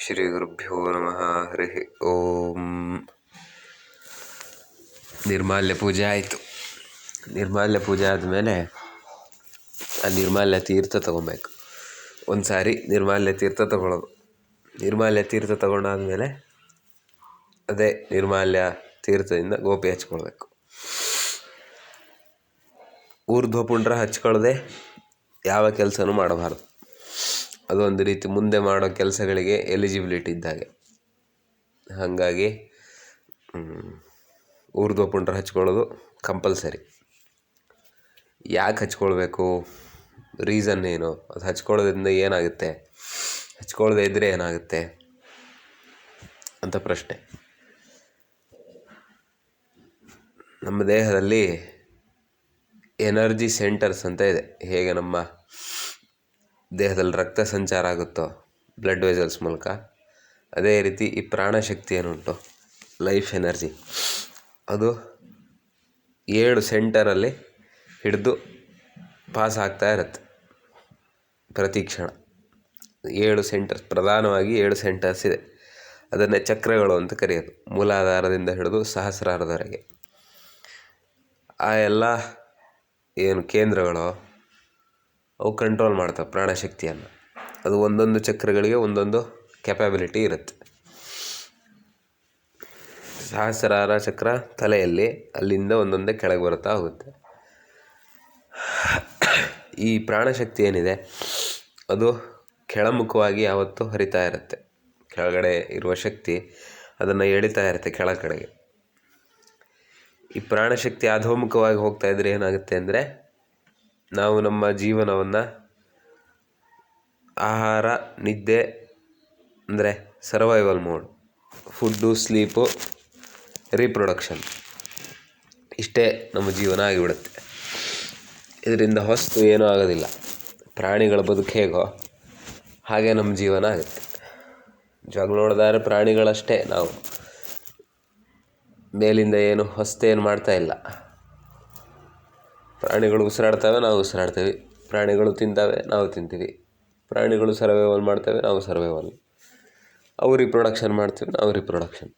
ಶ್ರೀ ಗುರುಭ್ಯೋ ನಮಃ ಹರಿ ಓಂ ನಿರ್ಮಾಲ್ಯ ಪೂಜೆ ಆಯಿತು. ನಿರ್ಮಾಲ್ಯ ಪೂಜೆ ಆದಮೇಲೆ ಆ ನಿರ್ಮಾಲ್ಯ ತೀರ್ಥ ತೊಗೊಬೇಕು. ಒಂದು ಸಾರಿ ನಿರ್ಮಾಲ್ಯ ತೀರ್ಥ ತಗೊಳ್ಳೋದು. ನಿರ್ಮಾಲ್ಯ ತೀರ್ಥ ತೊಗೊಂಡಾದಮೇಲೆ ಅದೇ ನಿರ್ಮಾಲ್ಯ ತೀರ್ಥದಿಂದ ಗೋಪಿ ಹಚ್ಕೊಳ್ಬೇಕು. ಊರ್ಧ್ವ ಪುಂಡ್ರ ಹಚ್ಕೊಳ್ಳದೆ ಯಾವ ಕೆಲಸನೂ ಮಾಡಬಾರ್ದು. ಅದು ಒಂದು ರೀತಿ ಮುಂದೆ ಮಾಡೋ ಕೆಲಸಗಳಿಗೆ ಎಲಿಜಿಬಿಲಿಟಿ ಇದ್ದಾಗೆ ಹಾಗಾಗಿ ಊರ್ಧ್ವ ಪುಂಡ್ರ ಹಚ್ಕೊಳ್ಳೋದು ಕಂಪಲ್ಸರಿ ಯಾಕೆ ಹಚ್ಕೊಳ್ಬೇಕು? ರೀಸನ್ ಏನು? ಅದು ಹಚ್ಕೊಳ್ಳೋದ್ರಿಂದ ಏನಾಗುತ್ತೆ? ಹಚ್ಕೊಳ್ಳದೆ ಇದ್ದರೆ ಏನಾಗುತ್ತೆ? ಅಂತ ಪ್ರಶ್ನೆ. ನಮ್ಮ ದೇಹದಲ್ಲಿ ಎನರ್ಜಿ ಸೆಂಟರ್ಸ್ ಅಂತ ಇದೆ. ಹೇಗೆ ನಮ್ಮ ದೇಹದಲ್ಲಿ ರಕ್ತ ಸಂಚಾರ ಆಗುತ್ತೋ ಬ್ಲಡ್ ವೆಸಲ್ಸ್ ಮೂಲಕ, ಅದೇ ರೀತಿ ಈ ಪ್ರಾಣಶಕ್ತಿ ಏನುಂಟು ಲೈಫ್ ಎನರ್ಜಿ ಅದು ಏಳು ಸೆಂಟರಲ್ಲಿ ಹಿಡಿದು ಪಾಸ್ ಆಗ್ತಾ ಇರುತ್ತೆ, ಪ್ರತಿ ಕ್ಷಣ. ಏಳು ಸೆಂಟರ್ಸ್ ಪ್ರಧಾನವಾಗಿ ಏಳು ಸೆಂಟರ್ಸ್ ಇದೆ. ಅದನ್ನೇ ಚಕ್ರಗಳು ಅಂತ ಕರೆಯೋದು. ಮೂಲಾಧಾರದಿಂದ ಹಿಡಿದು ಸಹಸ್ರಾರದವರೆಗೆ. ಆ ಎಲ್ಲ ಏನು ಕೇಂದ್ರಗಳು ಅವು ಕಂಟ್ರೋಲ್ ಮಾಡ್ತವೆ ಪ್ರಾಣಶಕ್ತಿಯನ್ನು. ಅದು ಒಂದೊಂದು ಚಕ್ರಗಳಿಗೆ ಒಂದೊಂದು ಕೆಪಾಬಿಲಿಟಿ ಇರುತ್ತೆ. ಸಹಸ್ರಾರ ಚಕ್ರ ತಲೆಯಲ್ಲಿ ಅಲ್ಲಿಂದ ಒಂದೊಂದೇ ಕೆಳಗೆ ಬರುತ್ತಾ ಹೋಗುತ್ತೆ. ಈ ಪ್ರಾಣಶಕ್ತಿ ಏನಿದೆ? ಅದು ಕೆಳಮುಖವಾಗಿ ಯಾವತ್ತೂ ಹರಿತಾ ಇರುತ್ತೆ. ಕೆಳಗಡೆ ಇರುವ ಶಕ್ತಿ ಅದನ್ನು ಎಳಿತಾ ಇರುತ್ತೆ ಕೆಳ ಕಡೆಗೆ ಈ ಪ್ರಾಣಶಕ್ತಿ ಅಧೋಮುಖವಾಗಿ ಹೋಗ್ತಾ ಇದ್ರೆ ಏನಾಗುತ್ತೆ ಅಂದರೆ ನಾವು ನಮ್ಮ ಜೀವನವನ್ನು ಆಹಾರ, ನಿದ್ದೆ, ಅಂದರೆ survival mode food sleep reproduction ಇಷ್ಟೇ ನಮ್ಮ ಜೀವನ ಆಗಿಬಿಡುತ್ತೆ. ಇದರಿಂದ ಹೊಸ್ತು ಏನೂ ಆಗೋದಿಲ್ಲ. ಪ್ರಾಣಿಗಳ ಬದುಕು ಹೇಗೋ ಹಾಗೆ ನಮ್ಮ ಜೀವನ ಆಗುತ್ತೆ. ಜಗಳ ಪ್ರಾಣಿಗಳಷ್ಟೇ ನಾವು. ಮೇಲಿಂದ ಏನು ಹೊಸ್ತೇನು ಮಾಡ್ತಾ ಇಲ್ಲ. ಪ್ರಾಣಿಗಳು ಉಸಿರಾಡ್ತವೆ, ನಾವು ಉಸಿರಾಡ್ತೀವಿ. ಪ್ರಾಣಿಗಳು ತಿಂತವೆ, ನಾವು ತಿಂತೀವಿ. ಪ್ರಾಣಿಗಳು ಸರ್ವೈವಲ್ ಮಾಡ್ತವೆ, ನಾವು ಸರ್ವೈವಲ್ ಅವು ರಿಪ್ರೊಡಕ್ಷನ್ ಮಾಡ್ತೀವಿ, ನಾವು ರಿಪ್ರೊಡಕ್ಷನ್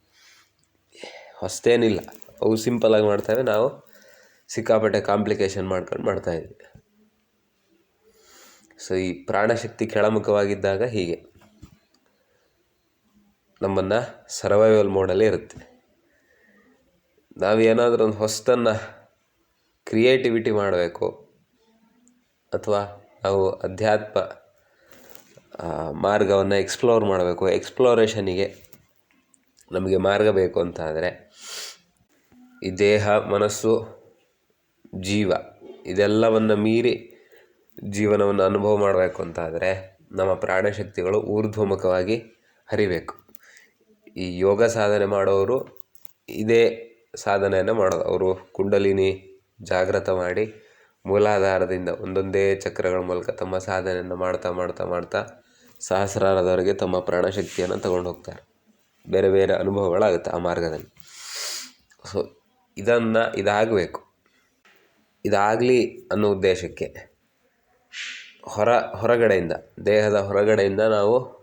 ಹೊಸ್ತೇನಿಲ್ಲ. ಅವು ಸಿಂಪಲಾಗಿ ಮಾಡ್ತವೆ, ನಾವು ಸಿಕ್ಕಾಪಟ್ಟೆ ಕಾಂಪ್ಲಿಕೇಶನ್ ಮಾಡ್ಕೊಂಡು ಮಾಡ್ತಾಯಿದ್ವಿ ಸೊ ಈ ಪ್ರಾಣಶಕ್ತಿ ಕೆಳಮುಖವಾಗಿದ್ದಾಗ ಹೀಗೆ. ನಮ್ಮನ್ನು ಸರ್ವೈವಲ್ ಮೋಡಲ್ಲೇ ಇರುತ್ತೆ. ನಾವು ಏನಾದರೂ ಒಂದು ಹೊಸತನ್ನು ಕ್ರಿಯೇಟಿವಿಟಿ ಮಾಡಬೇಕು ಅಥವಾ ನಾವು ಅಧ್ಯಾತ್ಮ ಮಾರ್ಗವನ್ನು ಎಕ್ಸ್ಪ್ಲೋರ್ ಮಾಡಬೇಕು. ಎಕ್ಸ್ಪ್ಲೋರೇಷನಿಗೆ ನಮಗೆ ಮಾರ್ಗ ಬೇಕು ಅಂತ ಆದರೆ ಈ ದೇಹ, ಮನಸ್ಸು, ಜೀವ ಇದೆಲ್ಲವನ್ನು ಮೀರಿ ಜೀವನವನ್ನು ಅನುಭವ ಮಾಡಬೇಕು ಅಂತ ಆದರೆ ನಮ್ಮ ಪ್ರಾಣಶಕ್ತಿಗಳು ಊರ್ಧ್ವಮುಖವಾಗಿ ಹರಿಬೇಕು. ಈ ಯೋಗ ಸಾಧನೆ ಮಾಡೋರು ಇದೇ ಸಾಧನೆಯನ್ನು ಮಾಡೋದು ಅವರು ಕುಂಡಲಿನಿ ಜಾಗೃತ ಮಾಡಿ ಮೂಲಾಧಾರದಿಂದ ಒಂದೊಂದೇ ಚಕ್ರಗಳ ಮೂಲಕ ತಮ್ಮ ಸಾಧನೆಯನ್ನು ಮಾಡ್ತಾ ಮಾಡ್ತಾ ಮಾಡ್ತಾ ಸಹಸ್ರಾರದವರೆಗೆ ತಮ್ಮ ಪ್ರಾಣಶಕ್ತಿಯನ್ನು ತಗೊಂಡು ಹೋಗ್ತಾರೆ. ಬೇರೆ ಬೇರೆ ಅನುಭವಗಳಾಗುತ್ತೆ ಆ ಮಾರ್ಗದಲ್ಲಿ. ಸೊ ಇದನ್ನು ಇದಾಗಬೇಕು. ಇದಾಗಲಿ ಅನ್ನೋ ಉದ್ದೇಶಕ್ಕೆ ಹೊರ, ಹೊರಗಡೆಯಿಂದ, ದೇಹದ ಹೊರಗಡೆಯಿಂದ ನಾವು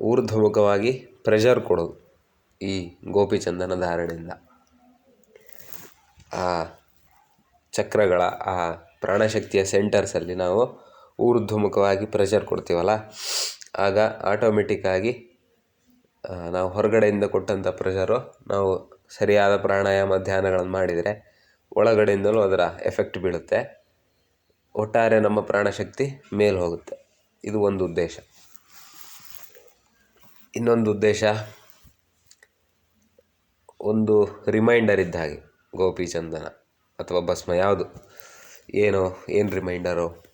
ಊರ್ಧ್ವಮುಖವಾಗಿ ಪ್ರೆಷರ್ ಕೊಡೋದು ಈ ಗೋಪಿಚಂದನ ಧಾರಣೆಯಿಂದ. ಆ ಚಕ್ರಗಳ, ಆ ಪ್ರಾಣಶಕ್ತಿಯ ಸೆಂಟರ್ಸಲ್ಲಿ ನಾವು ಊರ್ಧ್ವಮುಖವಾಗಿ ಪ್ರೆಷರ್ ಕೊಡ್ತೀವಲ್ಲ? ಆಗ ಆಟೋಮೆಟಿಕ್ಕಾಗಿ ನಾವು ಹೊರಗಡೆಯಿಂದ ಕೊಟ್ಟಂಥ ಪ್ರೆಷರು ನಾವು ಸರಿಯಾದ ಪ್ರಾಣಾಯಾಮ ಧ್ಯಾನಗಳನ್ನು ಮಾಡಿದರೆ ಒಳಗಡೆಯಿಂದಲೂ ಅದರ ಎಫೆಕ್ಟ್ ಬೀಳುತ್ತೆ. ಒಟ್ಟಾರೆ ನಮ್ಮ ಪ್ರಾಣಶಕ್ತಿ ಮೇಲೆ ಹೋಗುತ್ತೆ. ಇದು ಒಂದು ಉದ್ದೇಶ. ಇನ್ನೊಂದು ಉದ್ದೇಶ, ಒಂದು ರಿಮೈಂಡರ್ ಇದ್ದ ಹಾಗೆ. ಗೋಪಿ ಚಂದನ ಅಥವಾ ಭಸ್ಮ, ಯಾವುದು? ಏನು ಏನು ರಿಮೈಂಡರು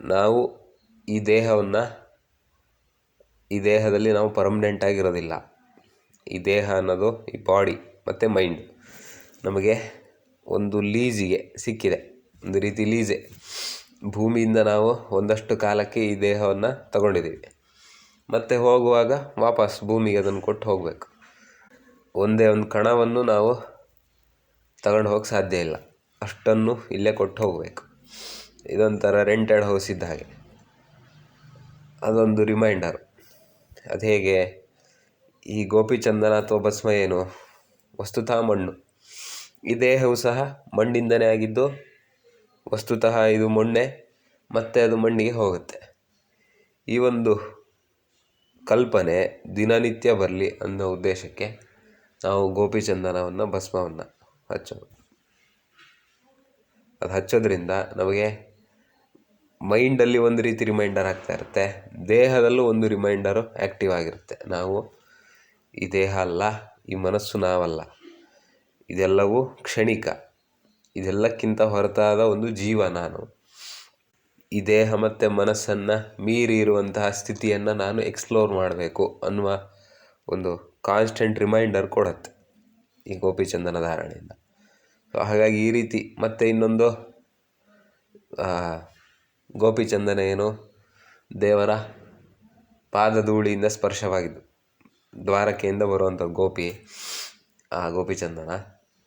ನಾವು ಈ ದೇಹವನ್ನು, ಈ ದೇಹದಲ್ಲಿ ನಾವು ಪರ್ಮನೆಂಟ್ ಆಗಿರೋದಿಲ್ಲ. ಈ ದೇಹ ಅನ್ನೋದು ಈ ಬಾಡಿ ಮತ್ತು ಮೈಂಡ್ ನಮಗೆ ಒಂದು ಲೀಸಿಗೆ ಸಿಕ್ಕಿದೆ. ಒಂದು ರೀತಿ ಲೀಸೆ ಭೂಮಿಯಿಂದ ನಾವು ಒಂದಷ್ಟು ಕಾಲಕ್ಕೆ ಈ ದೇಹವನ್ನು ತಗೊಂಡಿದ್ದೀವಿ. ಮತ್ತು ಹೋಗುವಾಗ ವಾಪಸ್ ಭೂಮಿಗೆ ಅದನ್ನು ಕೊಟ್ಟು ಹೋಗಬೇಕು. ಒಂದೇ ಒಂದು ಕಣವನ್ನು ನಾವು ತಗೊಂಡು ಹೋಗಕ್ಕೆ ಸಾಧ್ಯ ಇಲ್ಲ. ಅಷ್ಟನ್ನು ಇಲ್ಲೇ ಕೊಟ್ಟು ಹೋಗಬೇಕು. ಇದೊಂಥರ ರೆಂಟೆಡ್ ಹೌಸ್ ಇದ್ದ ಹಾಗೆ. ಅದೊಂದು ರಿಮೈಂಡರ್ ಅದು ಹೇಗೆ? ಈ ಗೋಪಿಚಂದನ ಅಥವಾ ಭಸ್ಮ ಏನು ವಸ್ತುತಃ ಮಣ್ಣು. ಈ ದೇಹವು ಸಹ ಮಣ್ಣಿಂದನೇ ಆಗಿದ್ದು, ವಸ್ತುತಃ ಇದು ಮೊನ್ನೆ, ಮತ್ತೆ ಅದು ಮಣ್ಣಿಗೆ ಹೋಗುತ್ತೆ. ಈ ಒಂದು ಕಲ್ಪನೆ ದಿನನಿತ್ಯ ಬರಲಿ ಅನ್ನೋ ಉದ್ದೇಶಕ್ಕೆ ನಾವು ಗೋಪಿಚಂದನವನ್ನು ಭಸ್ಮವನ್ನು ಹಚ್ಚೋದು ಅದು ಹಚ್ಚೋದ್ರಿಂದ ನಮಗೆ ಮೈಂಡಲ್ಲಿ ಒಂದು ರೀತಿ ರಿಮೈಂಡರ್ ಆಗ್ತಾ ಇರುತ್ತೆ. ದೇಹದಲ್ಲೂ ಒಂದು ರಿಮೈಂಡರು ಆ್ಯಕ್ಟಿವ್ ಆಗಿರುತ್ತೆ. ನಾವು ಈ ದೇಹ ಅಲ್ಲ, ಈ ಮನಸ್ಸು ನಾವಲ್ಲ. ಇದೆಲ್ಲವೂ ಕ್ಷಣಿಕ. ಇದೆಲ್ಲಕ್ಕಿಂತ ಹೊರತಾದ ಒಂದು ಜೀವ ನಾನು. ಈ ದೇಹ ಮತ್ತು ಮನಸ್ಸನ್ನು ಮೀರಿ ಇರುವಂತಹ ಸ್ಥಿತಿಯನ್ನು ನಾನು ಎಕ್ಸ್ಪ್ಲೋರ್ ಮಾಡಬೇಕು ಅನ್ನುವ ಒಂದು ಕಾನ್ಸ್ಟೆಂಟ್ ರಿಮೈಂಡರ್ ಕೊಡುತ್ತೆ ಈ ಗೋಪಿಚಂದನ ಧಾರಣೆಯಿಂದ ಸೊ ಹಾಗಾಗಿ ಈ ರೀತಿ ಮತ್ತೆ ಇನ್ನೊಂದು ಗೋಪಿಚಂದನ ಏನು, ದೇವರ ಪಾದಧೂಳಿಯಿಂದ ಸ್ಪರ್ಶವಾಗಿದ್ದು, ದ್ವಾರಕೆಯಿಂದ ಬರುವಂಥ ಗೋಪಿ, ಆ, ಗೋಪಿಚಂದನ.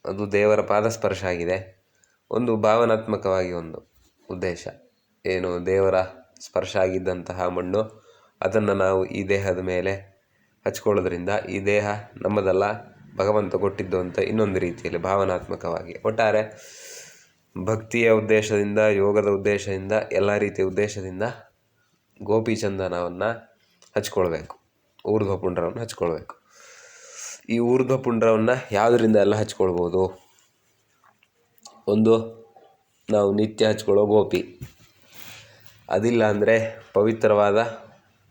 ಅದು ದೇವರ ಪಾದ ಸ್ಪರ್ಶ ಆಗಿದೆ. ಒಂದು ಭಾವನಾತ್ಮಕವಾಗಿ ಒಂದು ಉದ್ದೇಶ. ಏನು, ದೇವರ ಸ್ಪರ್ಶ ಆಗಿದ್ದಂತಹ ಮಣ್ಣು, ಅದನ್ನು ನಾವು ಈ ದೇಹದ ಮೇಲೆ ಹಚ್ಕೊಳ್ಳೋದ್ರಿಂದ ಈ ದೇಹ ನಮ್ಮದಲ್ಲ ಭಗವಂತ ಕೊಟ್ಟಿದ್ದು ಅಂತ ಇನ್ನೊಂದು ರೀತಿಯಲ್ಲಿ ಭಾವನಾತ್ಮಕವಾಗಿ. ಒಟ್ಟಾರೆ ಭಕ್ತಿಯ ಉದ್ದೇಶದಿಂದ, ಯೋಗದ ಉದ್ದೇಶದಿಂದ, ಎಲ್ಲ ರೀತಿಯ ಉದ್ದೇಶದಿಂದ ಗೋಪಿಚಂದನವನ್ನು ಹಚ್ಕೊಳ್ಬೇಕು. ಊರ್ಧ್ವ ಪುಂಡ್ರವನ್ನು ಹಚ್ಕೊಳ್ಬೇಕು. ಈ ಊರ್ಧ್ವ ಪುಂಡ್ರವನ್ನು ಯಾವುದರಿಂದ ಎಲ್ಲ ಹಚ್ಕೊಳ್ಬೋದು? ಒಂದು, ನಾವು ನಿತ್ಯ ಹಚ್ಕೊಳ್ಳೋ ಗೋಪಿ. ಅದಿಲ್ಲ ಅಂದರೆ ಪವಿತ್ರವಾದ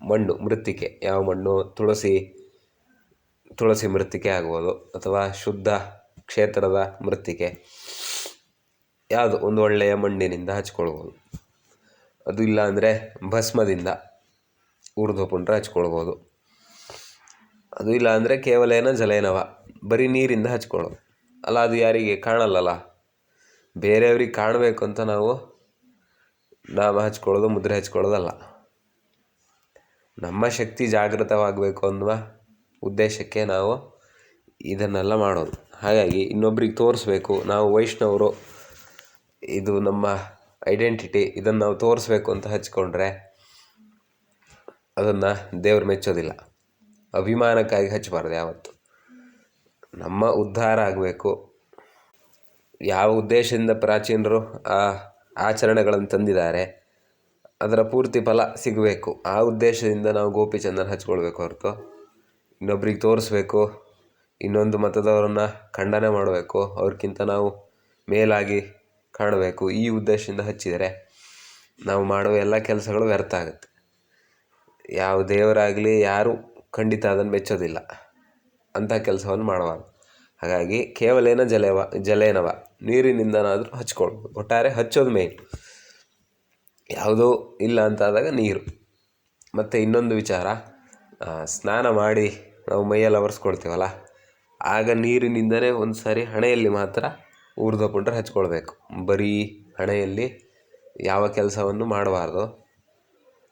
ಮಣ್ಣು, ಮೃತ್ತಿಕೆ. ಯಾವ ಮಣ್ಣು? ತುಳಸಿ ತುಳಸಿ ಮೃತ್ತಿಕೆ ಆಗ್ಬೋದು ಅಥವಾ ಶುದ್ಧ ಕ್ಷೇತ್ರದ ಮೃತ್ತಿಕೆ. ಯಾವುದು? ಒಂದು ಒಳ್ಳೆಯ ಮಣ್ಣಿನಿಂದ ಹಚ್ಕೊಳ್ಬೋದು. ಅದು ಇಲ್ಲ ಅಂದರೆ ಭಸ್ಮದಿಂದ ಪುಂಡ್ರ ಹಚ್ಕೊಳ್ಬೋದು. ಅದು ಇಲ್ಲ ಅಂದರೆ ಕೇವಲ ಏನೋ? ಜಲೇನವ. ಬರೀ ನೀರಿಂದ ಹಚ್ಕೊಳ್ಳೋದು. ಅಲ್ಲ, ಅದು ಯಾರಿಗೆ? ಕಾಣಲ್ಲಲ್ಲ. ಬೇರೆಯವ್ರಿಗೆ ಕಾಣಬೇಕು ಅಂತ ನಾವು ನಾಮ ಹಚ್ಕೊಳ್ಳೋದು, ಮುದ್ರೆ ಹಚ್ಕೊಳ್ಳೋದಲ್ಲ. ನಮ್ಮ ಶಕ್ತಿ ಜಾಗೃತವಾಗಬೇಕು ಅನ್ನುವ ಉದ್ದೇಶಕ್ಕೆ ನಾವು ಇದನ್ನೆಲ್ಲ ಮಾಡೋದು. ಹಾಗಾಗಿ ಇನ್ನೊಬ್ರಿಗೆ ತೋರಿಸ್ಬೇಕು, ನಾವು ವೈಷ್ಣವರು, ಇದು ನಮ್ಮ ಐಡೆಂಟಿಟಿ, ಇದನ್ನು ನಾವು ತೋರಿಸ್ಬೇಕು ಅಂತ ಹಚ್ಕೊಂಡ್ರೆ ಅದನ್ನು ದೇವ್ರು ಮೆಚ್ಚೋದಿಲ್ಲ. ಅಭಿಮಾನಕ್ಕಾಗಿ ಹಚ್ಚಬಾರ್ದು ಯಾವತ್ತು. ನಮ್ಮ ಉದ್ಧಾರ ಆಗಬೇಕು. ಯಾವ ಉದ್ದೇಶದಿಂದ ಪ್ರಾಚೀನರು ಆ ಆಚರಣೆಗಳನ್ನು ತಂದಿದ್ದಾರೆ ಅದರ ಪೂರ್ತಿ ಫಲ ಸಿಗಬೇಕು. ಆ ಉದ್ದೇಶದಿಂದ ನಾವು ಗೋಪಿಚಂದನ ಹಚ್ಕೊಳ್ಬೇಕು ಹೊರತು. ಇನ್ನೊಬ್ರಿಗೆ ತೋರಿಸ್ಬೇಕು. ಇನ್ನೊಂದು ಮತದವರನ್ನು ಖಂಡನೆ ಮಾಡಬೇಕು. ಅವ್ರಿಗಿಂತ ನಾವು ಮೇಲಾಗಿ ಕಾಣಬೇಕು. ಈ ಉದ್ದೇಶದಿಂದ ಹಚ್ಚಿದರೆ ನಾವು ಮಾಡುವ ಎಲ್ಲ ಕೆಲಸಗಳು ವ್ಯರ್ಥ ಆಗುತ್ತೆ. ಯಾವ ದೇವರಾಗಲಿ ಯಾರೂ ಖಂಡಿತ ಅದನ್ನು ಮೆಚ್ಚೋದಿಲ್ಲ. ಅಂಥ ಕೆಲಸವನ್ನು ಮಾಡಬಾರ್ದು. ಹಾಗಾಗಿ ಕೇವಲೇನ ಜಲೇವ, ಜಲೇನವ, ನೀರಿನಿಂದನಾದರೂ ಹಚ್ಕೊಳ್ಬೋದು ಒಟ್ಟಾರೆ ಹಚ್ಚೋದು ಮೇಯ್ನ್ ಯಾವುದೂ ಇಲ್ಲ ಅಂತಾದಾಗ ನೀರು. ಮತ್ತು ಇನ್ನೊಂದು ವಿಚಾರ ಸ್ನಾನ ಮಾಡಿ ನಾವು ಮೈಯೆಲ್ಲ ಒರೆಸ್ಕೊಳ್ತೀವಲ್ಲ, ಆಗ ನೀರಿನಿಂದಲೇ ಒಂದು ಸಾರಿ ಹಣೆಯಲ್ಲಿ ಮಾತ್ರ ಊರ್ಧ್ವ ಹಚ್ಕೊಳ್ಬೇಕು. ಬರೀ ಹಣೆಯಲ್ಲಿ ಯಾವ ಕೆಲಸವನ್ನು ಮಾಡಬಾರ್ದು.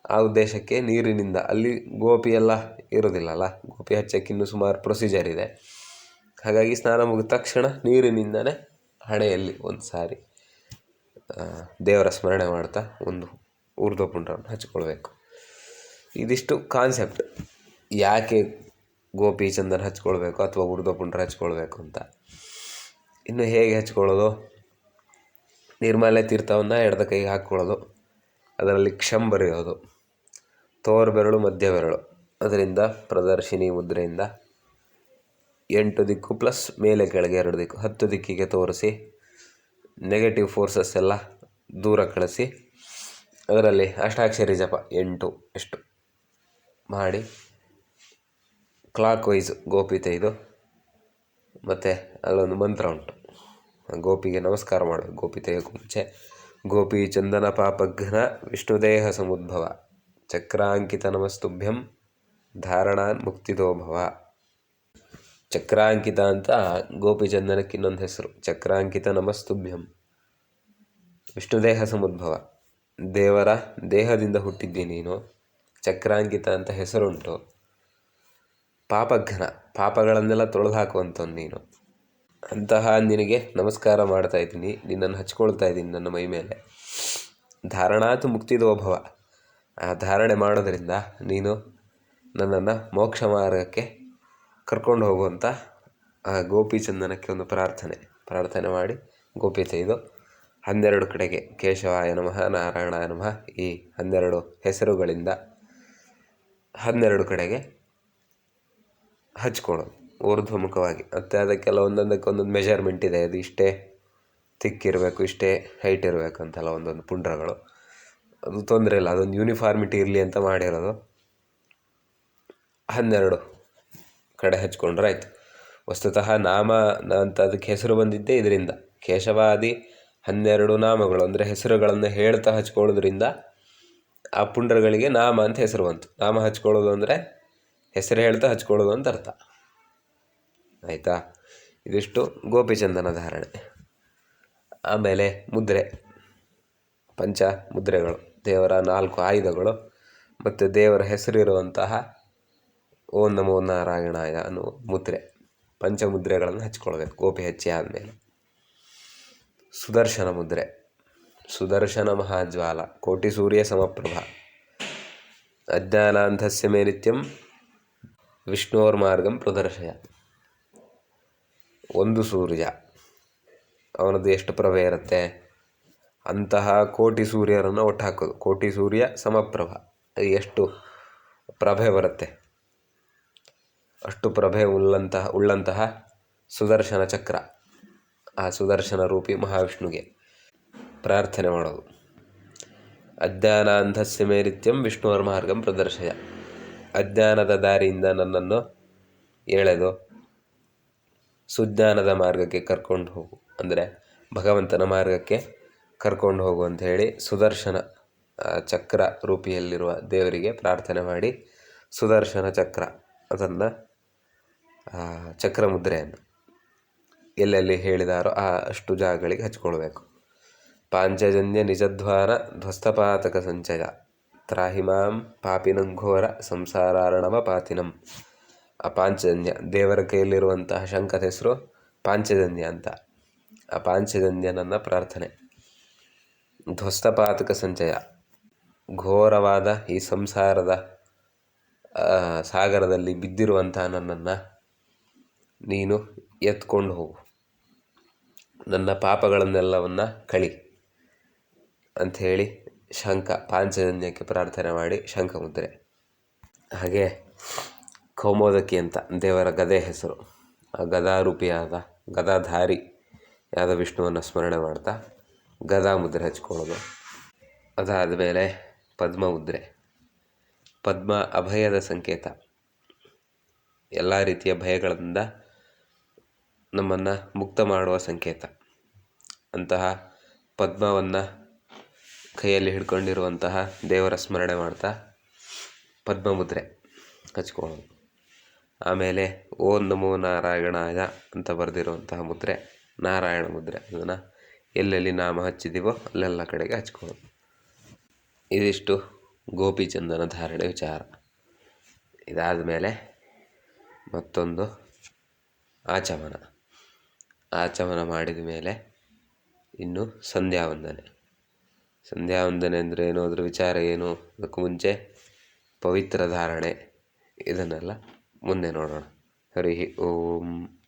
ಆ ಉದ್ದೇಶಕ್ಕೆ ನೀರಿನಿಂದ, ಅಲ್ಲಿ ಗೋಪಿ ಎಲ್ಲ ಇರೋದಿಲ್ಲಲ್ಲ ಗೋಪಿ ಹಚ್ಚಕ್ಕೆ ಇನ್ನೂ ಸುಮಾರು ಪ್ರೊಸೀಜರ್ ಇದೆ. ಹಾಗಾಗಿ ಸ್ನಾನ ಮುಗಿದ ತಕ್ಷಣ ನೀರಿನಿಂದನೇ ಹಣೆಯಲ್ಲಿ ಒಂದು ಸಾರಿ ದೇವರ ಸ್ಮರಣೆ ಮಾಡ್ತಾ ಒಂದು ಊರ್ಧ್ವ ಪುಂಡ್ರವನ್ನು ಹಚ್ಕೊಳ್ಬೇಕು. ಇದಿಷ್ಟು ಕಾನ್ಸೆಪ್ಟ್ ಯಾಕೆ ಗೋಪಿ ಚಂದನ ಹಚ್ಕೊಳ್ಬೇಕು ಅಥವಾ ಊರ್ಧ್ವ ಪುಂಡ್ರ ಹಚ್ಕೊಳ್ಬೇಕು ಅಂತ? ಇನ್ನು ಹೇಗೆ ಹಚ್ಕೊಳ್ಳೋದು? ನಿರ್ಮಲೆ ತೀರ್ಥವನ್ನು ಎಡದ ಕೈಗೆ ಹಾಕ್ಕೊಳ್ಳೋದು. ಅದರಲ್ಲಿ ಕ್ಷಮ್ ಬರೆಯೋದು. ತೋರ್ ಬೆರಳು, ಮಧ್ಯ ಬೆರಳು. ಅದರಿಂದ ಪ್ರದರ್ಶಿನಿ ಮುದ್ರೆಯಿಂದ ಎಂಟು ದಿಕ್ಕು ಪ್ಲಸ್ ಮೇಲೆ ಕೆಳಗೆ ಎರಡು ದಿಕ್ಕು. ಹತ್ತು ದಿಕ್ಕಿಗೆ ತೋರಿಸಿ ನೆಗೆಟಿವ್ ಫೋರ್ಸಸ್ ಎಲ್ಲ ದೂರ ಕಳಿಸಿ ಅದರಲ್ಲಿ ಅಷ್ಟಾಕ್ಷರಿ ಜಪ ಎಂಟು ಎಷ್ಟು ಮಾಡಿ ಕ್ಲಾಕ್ ವೈಸ್ ಗೋಪಿ ತೆಗೆದು ಮತ್ತು ಅಲ್ಲೊಂದು ಮಂತ್ರ ಉಂಟು. ಗೋಪಿಗೆ ನಮಸ್ಕಾರ ಮಾಡಬೇಕು ಗೋಪಿ ತೆಗೆಯೋಕ್ಕೂ ಮುಂಚೆ, ಗೋಪಿ ಚಂದನ ಪಾಪಘ್ನ ವಿಷ್ಣುದೇಹ ಸಮುದ್ಭವ, ಚಕ್ರಾಂಕಿತ ನಮಸ್ತುಭ್ಯಂ ಧಾರಣಾನ್ ಮುಕ್ತಿದೋಭವ ಚಕ್ರಾಂಕಿತ ಅಂತ ಗೋಪಿಚಂದನಕ್ಕೆ ಇನ್ನೊಂದು ಹೆಸರು. ಚಕ್ರಾಂಕಿತ ನಮಸ್ತುಭ್ಯಂ. ವಿಷ್ಣುದೇಹ ಸಮುದ್ಭವ. ದೇವರ ದೇಹದಿಂದ ಹುಟ್ಟಿದ್ದೀನಿ ನೀನು. ಚಕ್ರಾಂಕಿತ ಅಂತ ಹೆಸರುಂಟು. ಪಾಪಘನ. ಪಾಪಗಳನ್ನೆಲ್ಲ ತೊಳೆದು ಹಾಕುವಂಥವ್ನು ನೀನು. ಅಂತಹ ನಿನಗೆ ನಮಸ್ಕಾರ ಮಾಡ್ತಾ ಇದ್ದೀನಿ. ನಿನ್ನನ್ನು ಹಚ್ಕೊಳ್ತಾ ಇದ್ದೀನಿ ನನ್ನ ಮೈ ಮೇಲೆ. ಧಾರಣಾತು ಮುಕ್ತಿದೋಭವ. ಆ ಧಾರಣೆ ಮಾಡೋದರಿಂದ ನೀನು ನನ್ನನ್ನು ಮೋಕ್ಷ ಮಾರ್ಗಕ್ಕೆ ಕರ್ಕೊಂಡು ಹೋಗುವಂಥ ಆ ಗೋಪಿಚಂದನಕ್ಕೆ ಒಂದು ಪ್ರಾರ್ಥನೆ. ಪ್ರಾರ್ಥನೆ ಮಾಡಿ ಗೋಪಿ ತೆಗೆದು ಹನ್ನೆರಡು ಕಡೆಗೆ ಕೇಶವಾಯ ನಮಃ, ನಾರಾಯಣಾಯ ನಮಃ, ಈ ಹನ್ನೆರಡು ಹೆಸರುಗಳಿಂದ ಹನ್ನೆರಡು ಕಡೆಗೆ ಹಚ್ಕೊಳ್ಳೋದು ಊರ್ಧ್ವಮುಖವಾಗಿ. ಮತ್ತು ಅದಕ್ಕೆಲ್ಲ ಒಂದೊಂದಕ್ಕೆ ಒಂದೊಂದು ಮೆಜರ್ಮೆಂಟ್ ಇದೆ. ಅದು ಇಷ್ಟೇ ತಿಕ್ಕಿರಬೇಕು ಇಷ್ಟೇ ಹೈಟ್ ಇರಬೇಕು ಅಂತೆಲ್ಲ ಒಂದೊಂದು ಪುಂಡ್ರಗಳು. ಅದು ತೊಂದರೆ ಇಲ್ಲ. ಅದೊಂದು ಯೂನಿಫಾರ್ಮಿಟಿ ಇರಲಿ ಅಂತ ಮಾಡಿರೋದು ಹನ್ನೆರಡು. ಕಡೆ ಹಚ್ಕೊಂಡ್ರೆ ಆಯಿತು. ವಸ್ತುತಃ ನಾಮ ಅಂತ ಅದಕ್ಕೆ ಹೆಸರು ಬಂದಿದ್ದೇ ಇದರಿಂದ. ಕೇಶವಾದಿ ಹನ್ನೆರಡು ನಾಮಗಳು ಅಂದರೆ ಹೆಸರುಗಳನ್ನು ಹೇಳ್ತಾ ಹಚ್ಕೊಳ್ಳೋದ್ರಿಂದ ಆ ಪುಂಡ್ರಗಳಿಗೆ ನಾಮ ಅಂತ ಹೆಸರು ಬಂತು. ನಾಮ ಹಚ್ಕೊಳ್ಳೋದು ಅಂದರೆ ಹೆಸರು ಹೇಳ್ತಾ ಹಚ್ಕೊಳ್ಳೋದು ಅಂತ ಅರ್ಥ. ಆಯಿತಾ? ಇದಿಷ್ಟು ಗೋಪಿಚಂದನ ಧಾರಣೆ. ಆಮೇಲೆ ಮುದ್ರೆ. ಪಂಚ ಮುದ್ರೆಗಳು. ದೇವರ ನಾಲ್ಕು ಆಯುಧಗಳು ಮತ್ತು ದೇವರ ಹೆಸರಿರುವಂತಹ ಓಂ ನಮೋ ನಾರಾಯಣಾಯ ಅನ್ನೋ ಮುದ್ರೆ, ಪಂಚಮುದ್ರೆಗಳನ್ನು ಹಚ್ಕೊಳ್ಬೇಕು, ಗೋಪಿ ಹಚ್ಚಿ ಆದಮೇಲೆ. ಸುದರ್ಶನ ಮುದ್ರೆ. ಸುದರ್ಶನ ಮಹಾಜ್ವಾಲ, ಕೋಟಿ ಸೂರ್ಯ ಸಮಪ್ರಭ. ಅಜ್ಞಾನಾಂಧಸ್ಯ ಮೇ ನಿತ್ಯಂ ವಿಷ್ಣೋರ್ಮಾರ್ಗಂ ಪ್ರದರ್ಶಯ. ಒಂದು ಸೂರ್ಯ, ಅವನದ್ದು ಎಷ್ಟು ಪ್ರಭೆ ಇರುತ್ತೆ? ಅಂತಹ ಕೋಟಿ ಸೂರ್ಯರನ್ನು ಒಟ್ಟು ಹಾಕೋದು ಕೋಟಿ ಸೂರ್ಯ ಸಮಪ್ರಭ ಎಷ್ಟು ಪ್ರಭೆ ಬರುತ್ತೆ? ಅಷ್ಟು ಪ್ರಭೆ ಉಳ್ಳಂತಹ ಉಳ್ಳಂತಹ ಸುದರ್ಶನ ಚಕ್ರ. ಆ ಸುದರ್ಶನ ರೂಪಿ ಮಹಾವಿಷ್ಣುಗೆ ಪ್ರಾರ್ಥನೆ ಮಾಡೋದು. ಅಜ್ಞಾನಾಂಧಸ್ಯ ಮೇರಿತ್ಯಂ ವಿಷ್ಣುವರ್ ಮಾರ್ಗಂ ಪ್ರದರ್ಶಯ. ಅಜ್ಞಾನದ ದಾರಿಯಿಂದ ನನ್ನನ್ನು ಎಳೆದು ಸುಜ್ಞಾನದ ಮಾರ್ಗಕ್ಕೆ ಕರ್ಕೊಂಡು ಹೋಗು. ಅಂದರೆ ಭಗವಂತನ ಮಾರ್ಗಕ್ಕೆ ಕರ್ಕೊಂಡು ಹೋಗು ಅಂತ ಹೇಳಿ ಸುದರ್ಶನ ಚಕ್ರ ರೂಪಿಯಲ್ಲಿರುವ ದೇವರಿಗೆ ಪ್ರಾರ್ಥನೆ ಮಾಡಿ ಸುದರ್ಶನ ಚಕ್ರ ಅದನ್ನು ಚಕ್ರ ಮುದ್ರೆಯನ್ನು ಎಲ್ಲೆಲ್ಲಿ ಹೇಳಿದಾರೋ ಆ ಅಷ್ಟು ಜಾಗಗಳಿಗೆ ಹಚ್ಕೊಳ್ಬೇಕು. ಪಾಂಚಜನ್ಯ ನಿಜದ್ವಾರ ಧ್ವಸ್ತಪಾತಕ ಸಂಚಯ. ತ್ರಾಹಿಮಾಂ ಪಾಪಿನಂ ಘೋರ ಸಂಸಾರಾರ್ಣವ ಪಾತಿನಂ. ಆ ಪಾಂಚಜನ್ಯ ದೇವರ ಕೈಯಲ್ಲಿರುವಂತಹ ಶಂಕದ ಹೆಸರು ಪಾಂಚಜನ್ಯ ಅಂತ. ಆ ಪಾಂಚಜನ್ಯನನ್ನ ಪ್ರಾರ್ಥನೆ. ಧ್ವಸ್ತಪಾತಕ ಸಂಚಯ. ಘೋರವಾದ ಈ ಸಂಸಾರದ ಸಾಗರದಲ್ಲಿ ಬಿದ್ದಿರುವಂತಹ ನನ್ನನ್ನು ನೀನು ಎತ್ಕೊಂಡು ಹೋಗು. ನನ್ನ ಪಾಪಗಳನ್ನೆಲ್ಲವನ್ನು ಕಳಿ ಅಂಥೇಳಿ ಶಂಖ ಪಾಂಚಜನ್ಯಕ್ಕೆ ಪ್ರಾರ್ಥನೆ ಮಾಡಿ ಶಂಖ ಮುದ್ರೆ. ಹಾಗೆ ಕೌಮೋದಕಿ ಅಂತ ದೇವರ ಗದೆ ಹೆಸರು. ಆ ಗದಾರೂಪಿಯಾದ ಗದಾಧಾರಿ ಯಾದ ವಿಷ್ಣುವನ್ನು ಸ್ಮರಣೆ ಮಾಡ್ತಾ ಗದಾ ಮುದ್ರೆ ಹಚ್ಕೊಳ್ಳೋದು. ಅದಾದ ಮೇಲೆ ಪದ್ಮ ಮುದ್ರೆ. ಪದ್ಮ ಅಭಯದ ಸಂಕೇತ. ಎಲ್ಲ ರೀತಿಯ ಭಯಗಳಿಂದ ನಮ್ಮನ್ನು ಮುಕ್ತ ಮಾಡುವ ಸಂಕೇತ. ಅಂತಹ ಪದ್ಮವನ್ನು ಕೈಯಲ್ಲಿ ಹಿಡ್ಕೊಂಡಿರುವಂತಹ ದೇವರ ಸ್ಮರಣೆ ಮಾಡ್ತಾ ಪದ್ಮಮುದ್ರೆ ಹಚ್ಕೊಳ್ಳೋದು ಆಮೇಲೆ ಓ ನಮೋ ನಾರಾಯಣಾಯ ಅಂತ ಬರೆದಿರುವಂತಹ ಮುದ್ರೆ, ನಾರಾಯಣ ಮುದ್ರೆ. ಅದನ್ನು ಎಲ್ಲೆಲ್ಲಿ ನಾಮ ಹಚ್ಚಿದ್ದೀವೋ ಅಲ್ಲೆಲ್ಲ ಕಡೆಗೆ ಹಚ್ಕೊಳ್ಳೋದು ಇದಿಷ್ಟು ಗೋಪಿಚಂದನ ಧಾರಣೆ ವಿಚಾರ. ಇದಾದ ಮೇಲೆ ಮತ್ತೊಂದು ಆಚಮನ. ಆಚಮನ ಮಾಡಿದ ಮೇಲೆ ಇನ್ನು ಸಂಧ್ಯಾ ವಂದನೆ ಸಂಧ್ಯಾ ವಂದನೆ ಅಂದರೆ ಏನು? ಅದರ ವಿಚಾರ ಏನು? ಅದಕ್ಕೂ ಮುಂಚೆ ಪವಿತ್ರ ಧಾರಣೆ. ಇದನ್ನೆಲ್ಲ ಮುಂದೆ ನೋಡೋಣ. ಹರಿ ಓಂ.